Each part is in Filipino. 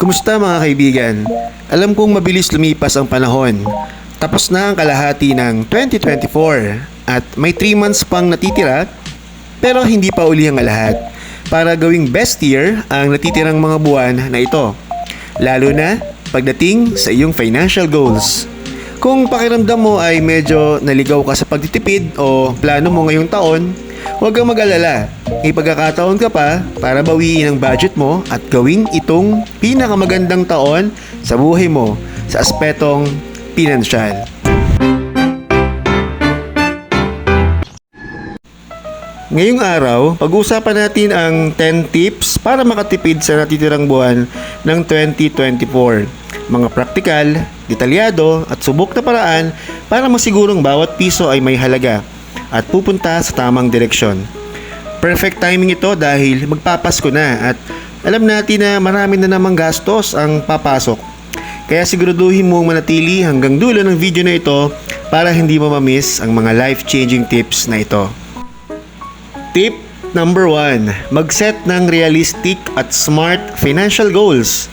Kumusta mga kaibigan? Alam kong mabilis lumipas ang panahon. Tapos na ang kalahati ng 2024 at may 3 months pang natitira pero hindi pa uli ang lahat para gawing best year ang natitirang mga buwan na ito. Lalo na pagdating sa iyong financial goals. Kung pakiramdam mo ay medyo naligaw ka sa pagtitipid o plano mo ngayong taon, huwag kang mag-alala. May pagkakataon ka pa para bawiin ang budget mo at gawing itong pinakamagandang taon sa buhay mo sa aspetong pinansyal. Ngayong araw, pag-uusapan natin ang 10 tips para makatipid sa natitirang buwan ng 2024. Mga praktikal, detalyado at subok na paraan para masigurong bawat piso ay may halaga at pupunta sa tamang direksyon. Perfect timing ito dahil magpapasko na at alam natin na marami na namang gastos ang papasok. Kaya siguraduhin mong manatili hanggang dulo ng video na ito para hindi mo mamiss ang mga life-changing tips na ito. Tip number 1. Mag-set ng realistic at smart financial goals.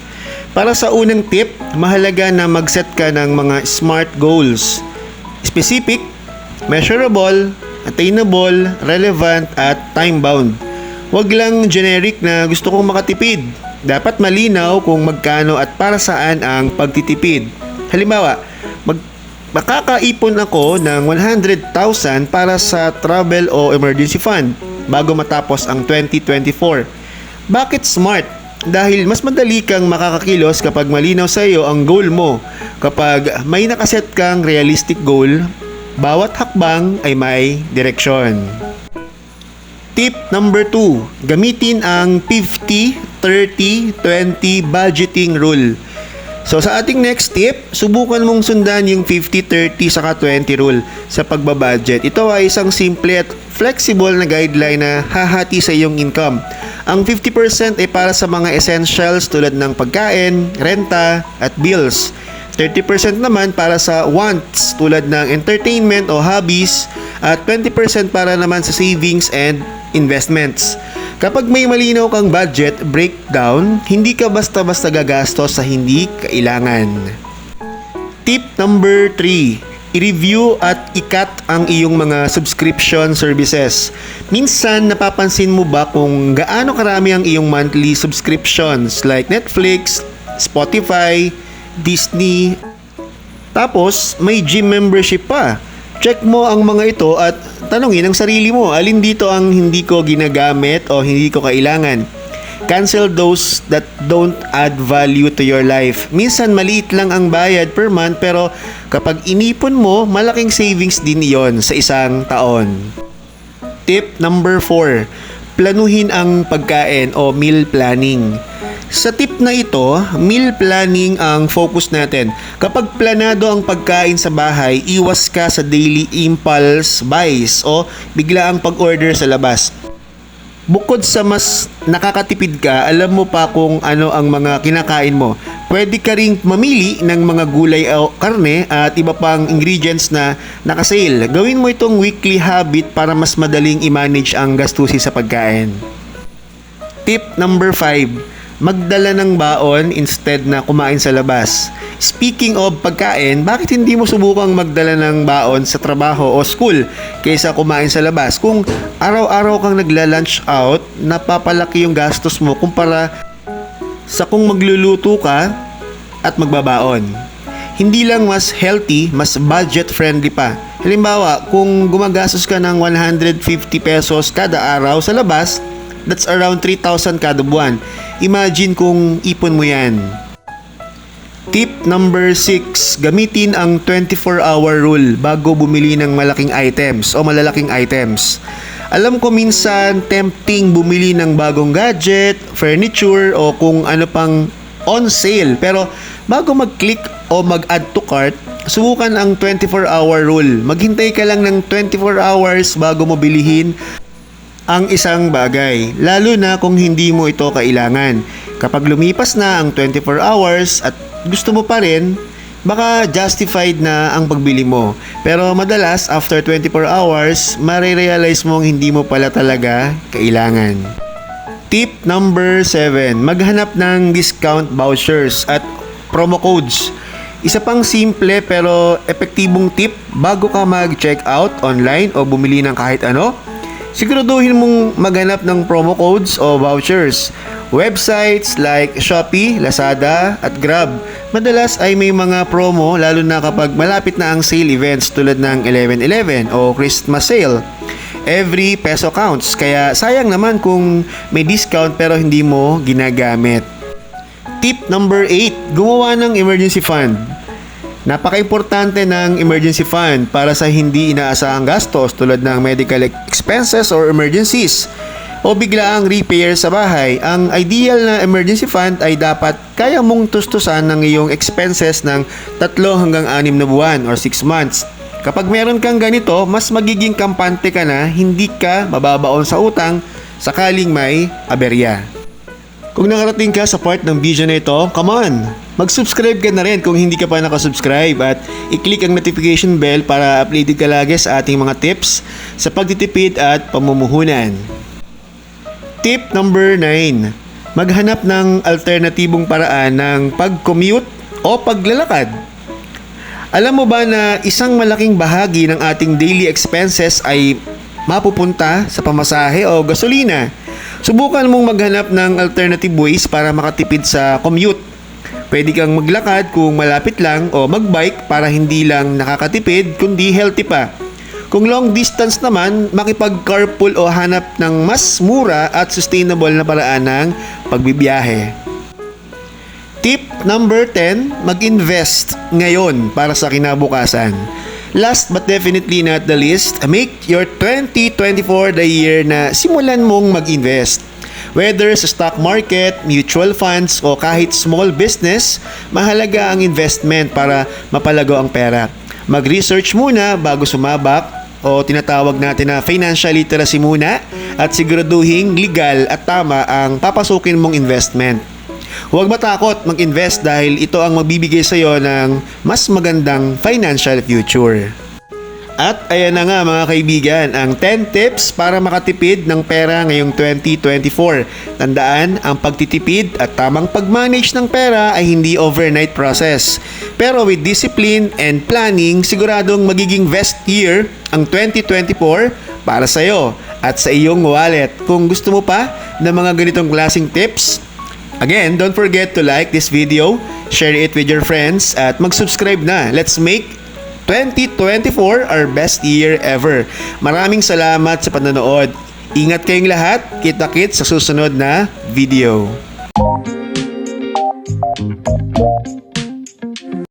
Para sa unang tip, mahalaga na mag-set ka ng mga smart goals. Specific, measurable, attainable, relevant, at time-bound. Huwag lang generic na gusto kong makatipid. Dapat malinaw kung magkano at para saan ang pagtitipid. Halimbawa, mag makakaipon ako ng 100,000 para sa travel o emergency fund bago matapos ang 2024. Bakit smart? Dahil mas madali kang makakakilos kapag malinaw sa iyo ang goal mo. Kapag may nakaset kang realistic goal, bawat hakbang ay may direksyon. Tip number 2, gamitin ang 50-30-20 budgeting rule. So sa ating next tip, subukan mong sundan yung 50-30 saka 20 rule sa pagbabudget. Ito ay isang simple at flexible na guideline na hahati sa iyong income. Ang 50% ay para sa mga essentials tulad ng pagkain, renta, at bills. 30% naman para sa wants tulad ng entertainment o hobbies at 20% para naman sa savings and investments. Kapag may malinaw kang budget breakdown, hindi ka basta-basta gagastos sa hindi kailangan. Tip number 3. I-review at ikat ang iyong mga subscription services. Minsan, napapansin mo ba kung gaano karami ang iyong monthly subscriptions like Netflix, Spotify, Disney, tapos may gym membership pa. Check mo ang mga ito at tanungin ang sarili mo, alin dito ang hindi ko ginagamit o hindi ko kailangan. Cancel those that don't add value to your life. Minsan maliit lang ang bayad per month pero kapag inipon mo, malaking savings din iyon sa isang taon. Tip number 4. Planuhin ang pagkain o meal planning. Sa tip na ito, meal planning ang focus natin. Kapag planado ang pagkain sa bahay, iwas ka sa daily impulse buys o bigla ang pag-order sa labas. Bukod sa mas nakakatipid ka, alam mo pa kung ano ang mga kinakain mo. Pwede ka ring mamili ng mga gulay o karne at iba pang ingredients na nakasale. Gawin mo itong weekly habit para mas madaling i-manage ang gastusin sa pagkain. Tip number 5 magdala ng baon instead na kumain sa labas. Speaking of pagkain, bakit hindi mo subukang magdala ng baon sa trabaho o school kaysa kumain sa labas? Kung araw-araw kang nagla-lunch out, napapalaki yung gastos mo kumpara sa kung magluluto ka at magbabaon. Hindi lang mas healthy, mas budget friendly pa. Halimbawa, kung gumagastos ka ng 150 pesos kada araw sa labas, that's around 3,000 kada buwan. Imagine kung ipon mo yan. Tip number 6, gamitin ang 24-hour rule bago bumili ng malaking items o malalaking items. Alam ko minsan tempting bumili ng bagong gadget, furniture o kung ano pang on sale. Pero bago mag-click o mag-add to cart, subukan ang 24-hour rule. Maghintay ka lang ng 24 hours bago mo bilihin ang isang bagay, lalo na kung hindi mo ito kailangan. Kapag lumipas na ang 24 hours at gusto mo pa rin, baka justified na ang pagbili mo. Pero madalas, after 24 hours, marirealize mong hindi mo pala talaga kailangan. Tip number 7, maghanap ng discount vouchers at promo codes. Isa pang simple pero epektibong tip bago ka mag-check out online o bumili ng kahit ano, siguraduhin mong maghanap ng promo codes o vouchers. Websites like Shopee, Lazada at Grab madalas ay may mga promo lalo na kapag malapit na ang sale events tulad ng 11-11 o Christmas sale. Every peso counts kaya sayang naman kung may discount pero hindi mo ginagamit. Tip number 8, gumawa ng emergency fund. Napaka-importante ng emergency fund para sa hindi inaasahang gastos tulad ng medical expenses or emergencies o biglaang repair sa bahay. Ang ideal na emergency fund ay dapat kaya mong tustusan ng iyong expenses ng 3 hanggang 6 na buwan or 6 months. Kapag meron kang ganito, mas magiging kampante ka na, hindi ka mababaon sa utang sakaling may aberya. Kung nakarating ka sa part ng video na ito, come on! Mag-subscribe ka na rin kung hindi ka pa nakasubscribe at i-click ang notification bell para updated ka lagi sa ating mga tips sa pagtitipid at pamumuhunan. Tip number 9. Maghanap ng alternatibong paraan ng pag-commute o paglalakad. Alam mo ba na isang malaking bahagi ng ating daily expenses ay mapupunta sa pamasahe o gasolina? Subukan mong maghanap ng alternative ways para makatipid sa commute. Pwede kang maglakad kung malapit lang o magbike para hindi lang nakakatipid kundi healthy pa. Kung long distance naman, makipag-carpool o hanap ng mas mura at sustainable na paraan ng pagbibiyahe. Tip number 10, mag-invest ngayon para sa kinabukasan. Last but definitely not the least, make your 2024 the year na simulan mong mag-invest. Whether sa stock market, mutual funds o kahit small business, mahalaga ang investment para mapalago ang pera. Mag-research muna bago sumabak o tinatawag natin na financial literacy muna at siguraduhin legal at tama ang papasukin mong investment. Huwag matakot mag-invest dahil ito ang magbibigay sa iyo ng mas magandang financial future. At ayan na nga mga kaibigan, ang 10 tips para makatipid ng pera ngayong 2024. Tandaan, ang pagtitipid at tamang pag-manage ng pera ay hindi overnight process. Pero with discipline and planning, siguradong magiging best year ang 2024 para sa iyo at sa iyong wallet. Kung gusto mo pa ng mga ganitong klaseng tips, Again, don't forget to like this video, share it with your friends, at mag-subscribe na. Let's make 2024 our best year ever. Maraming salamat sa panonood. Ingat kayong lahat. Kita-kits sa susunod na video.